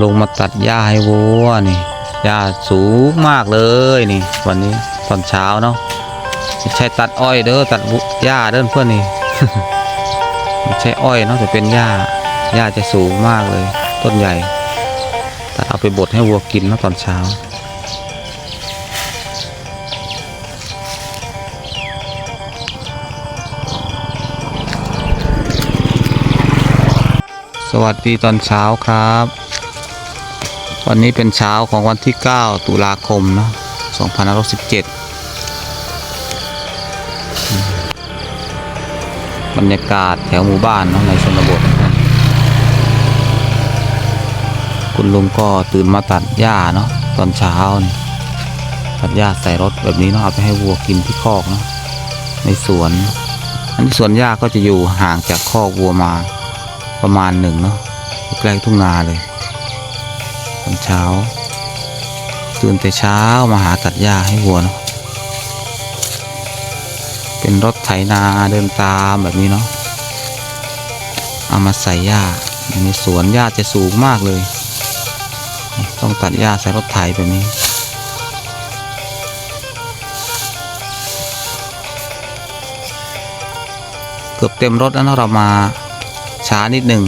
ลงมาตัดหญ้าให้วัวนี่หญ้าสูงมากเลยนี่ วันนี้ตอนเช้าเนาะไม่ใช่ตัดอ้อยเด้อตัดหญ้าเด้อเพื่อนนี่ไม่ใช่อ้อยเนาะแต่เป็นหญ้าหญ้าจะสูงมากเลย ต้นใหญ่ตัดเอาไปบดให้วัวกินเนาะตอนเช้าสวัสดีตอนเช้าครับ วันนี้เป็นเช้าของวันที่ 9 ตุลาคมเนาะ2517 บรรยากาศแถวหมู่บ้านเนาะในชนบท คุณลุงก็ตื่นมาตัดหญ้าเนาะตอนเช้านี่ตัดหญ้าใส่รถแบบนี้เนาะเอาไปให้วัวกินที่คอกเนาะในสวน อันนี้สวนหญ้าก็จะอยู่ห่างจากคอกวัวมาประมาณหนึ่งเนาะใกล้ทุ่งนาเลย ตอนเช้า ตื่นแต่เช้ามาหาตัดหญ้าให้วัวเนาะเป็นรถไถนาเดินตามแบบนี้เนาะเอามาใส่หญ้าในสวนหญ้าจะสูงมากเลย ต้องตัดหญ้าใส่รถไถแบบนี้เกือบเต็มรถแล้วเนาะเรามาช้านิดหนึ่ง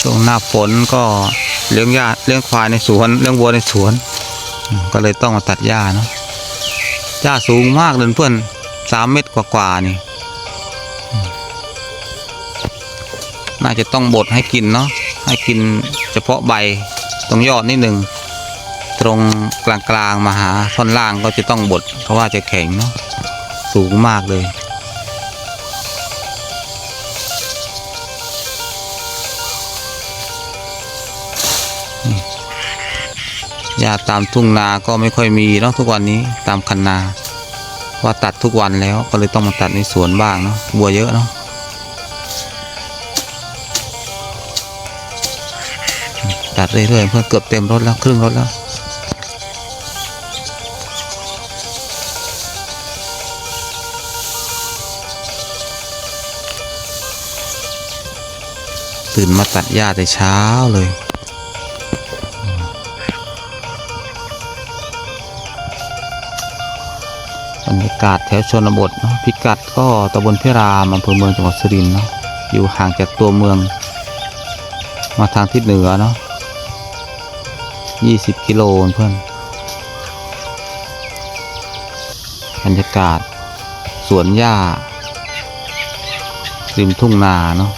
ช่วงหน้าฝนก็เลี้ยงหญ้าเลี้ยงควายในสวนเลี้ยงวัวในสวน ก็เลยต้องมาตัดหญ้าเนาะหญ้าสูงมากเลยเพื่อนสามเมตรกว่าๆนี่ น่าจะต้องบดให้กินเนาะให้กินเฉพาะใบตรงยอดนิดหนึ่งตรงกลางๆมาหาท่อนล่างก็จะต้องบดเพราะว่าจะแข็งเนาะสูงมากเลย หญ้าตามทุ่งนาก็ไม่ค่อยมีเนาะทุกวันนี้ตามคันนา ว่าตัดทุกวันแล้วก็เลยต้องมาตัดในสวนบ้างเนาะบัวเยอะเนาะตัดเรื่อยๆเพื่อเกือบเต็มรถแล้วครึ่งรถแล้วตื่นมาตัดหญ้าแต่เช้าเลย รรยากาศแถวชนบทเนาะพิกัดก็ตำบลพิรามอำเภอเมืองจังหวัดสุรินทร์เนาะอยู่ห่างจากตัวเมือง มาทางทิศเหนือเนาะ20 กิโลเพื่อนบรรยากาศ สวนหญ้าริมทุ่งนาเนาะ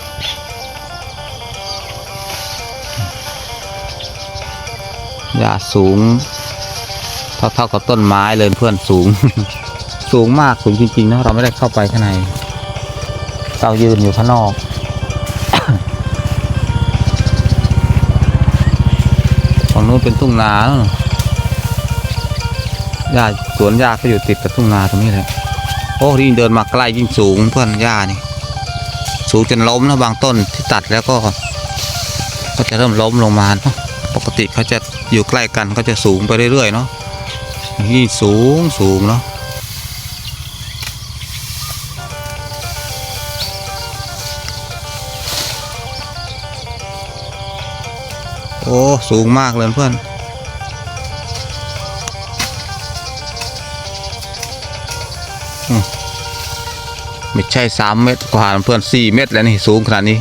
หญ้าสูง เท่าเท่ากับต้นไม้เลยเพื่อนสูง สูงมากสูงจริงๆนะเราไม่ได้เข้าไปข้างในเรายืนอยู่ข้างนอกฝั่งนู้นเป็นทุ่งนาหญ้าสวนหญ้าก็อยู่ติดกับทุ่งนาตรงนี้แหละโอ้ที่งเดินมาใกล้ยิ่งสูงเพื่อนหญ้านี่ สูงจนล้มนะบางต้นที่ตัดแล้วก็ ก็จะเริ่มล้มลงมาปกติเขาจะอยู่ใกล้กันก็จะสูงไปเรื่อยๆเนาะนี่สูงสูงเนาะ อ้สูงมากเลยเพื่อนไม่ใช่สามเมตรกว่าเพื่อนสี่เมตรแล้วนี่สูงขนาดนี้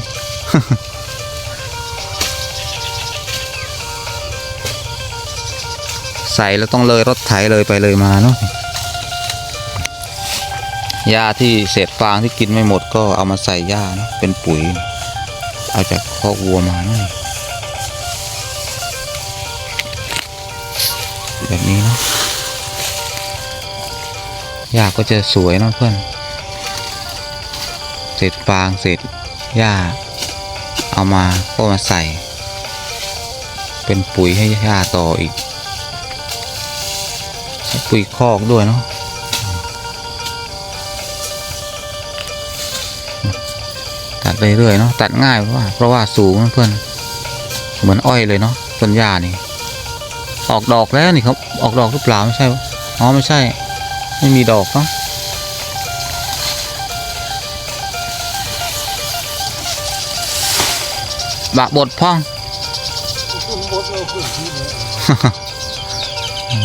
ใส่แล้วต้องเลยรถไถเลยไปเลยมาเนาะหญ้าที่เศษฟางที่กินไม่หมดก็เอามาใส่หญ้าเนะเป็นปุ๋ย เอาจากคอกวัวมาเนาะ แบบนี้เนาะหญ้าก็จะสวยเนาะเพื่อนเศษฟางเศษหญ้า เอามาก็มาใส่ เป็นปุ๋ยให้หญ้าต่ออีกปุ๋ยคอกด้วยเนาะตัดเรื่อยๆเนาะตัดง่ายเพราะว่าเพราะว่าสูงเพื่อนเหมือนอ้อยเลยเนาะต้นหญ้านี่ ออกดอกแล้วนี่ครับ ออกดอกหรือเปล่าไม่ใช่อ๋อไม่ใช่ ไม่มีดอกเนาะบะบดพ่อง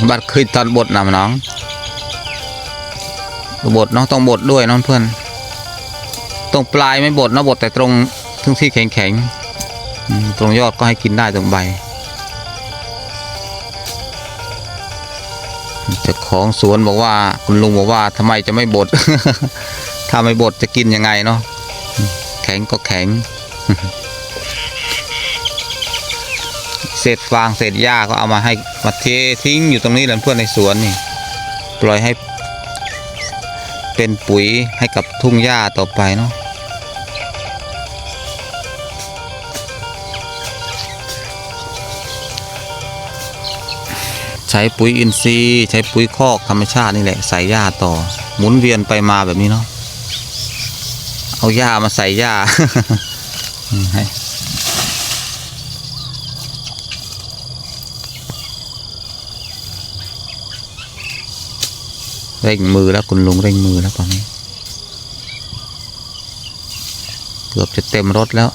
บัดเคยตอนบดนำน้องบดเนาะต้องบดด้วยน้องเพื่อน ตรงปลายไม่บดนาะบดแต่ตรงทึ่งที่แข็งๆตรงยอดก็ให้กินได้ตรงใบ เจ้าของสวนบอกว่าคุณลุงบอกว่าทำไมจะไม่บด ถ้าไม่บดจะกินยังไงเนาะแข็งก็แข็ง เศษฟางเศษหญ้าก็เอามาให้มาเททิ้งอยู่ตรงนี้แหละเพื่อนในสวนนี่ ปล่อยให้เป็นปุ๋ยให้กับทุ่งหญ้าต่อไปเนาะ ช้ปุ๋ยอินทรีย์ ใช้ปุ๋ยคอกธรรมชาตินี่แหละใส่หญ้าต่อ หมุนเวียนไปมาแบบนี้เนาะเอาหญ้ามาใส่หญ้าให้เร่งมือแล้วคุณลุงเร่งมือแล้วตอนนี้ เกือบจะเต็มรถแล้ว